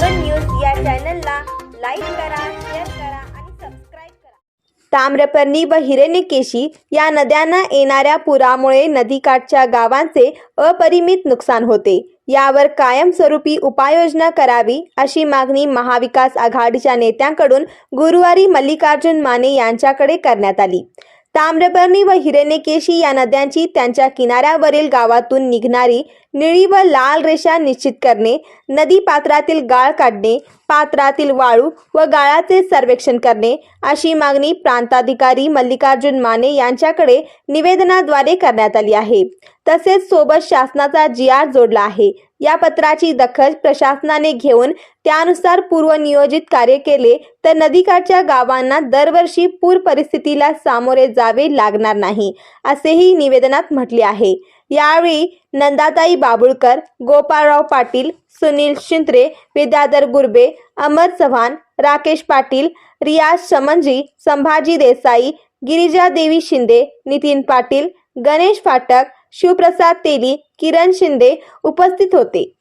चॅनलला लाईक करा शेअर करा आणि सबस्क्राईब करा. ताम्रपर्णी व हिरण्यकेशी या नद्यांना येणाऱ्या पुरामुळे नदीकाठच्या गावांचे अपरिमित नुकसान होते. यावर कायमस्वरूपी उपाययोजना करावी अशी मागणी महाविकास आघाडीच्या नेत्यांकडून गुरुवारी मल्लिकार्जुन माने यांच्याकडे करण्यात आली. ताम्रपर्णी व हिरण्यकेशी या नद्यांची त्यांच्या किनाऱ्यावरील गावातून निघणारी निळी व लाल रेषा निश्चित करणे नदी पात्रातील गाळ काढणे पात्रातील वाळू व गाळाचे सर्वेक्षण करणे अशी मागणी प्रांताधिकारी मल्लिकार्जुन माने यांच्याकडे निवेदनाद्वारे करण्यात आली आहे. तसेच सोबत शासनाचा जी आर जोडला आहे. या पत्राची दखल प्रशासनाने घेऊन त्यानुसार पूर्वनियोजित कार्य केले तर नदीकाठच्या गावांना दरवर्षी पूर परिस्थितीला सामोरे जावे लागणार नाही असेही निवेदनात म्हटले आहे. यावेळी नंदाताई बाबुळकर गोपाळराव पाटील सुनील शिंत्रे विद्याधर गुर्बे अमर चव्हाण राकेश पाटील रियाज शमनजी संभाजी देसाई गिरिजा देवी शिंदे नितीन पाटील गणेश फाटक शिवप्रसाद तेली किरण शिंदे उपस्थित होते.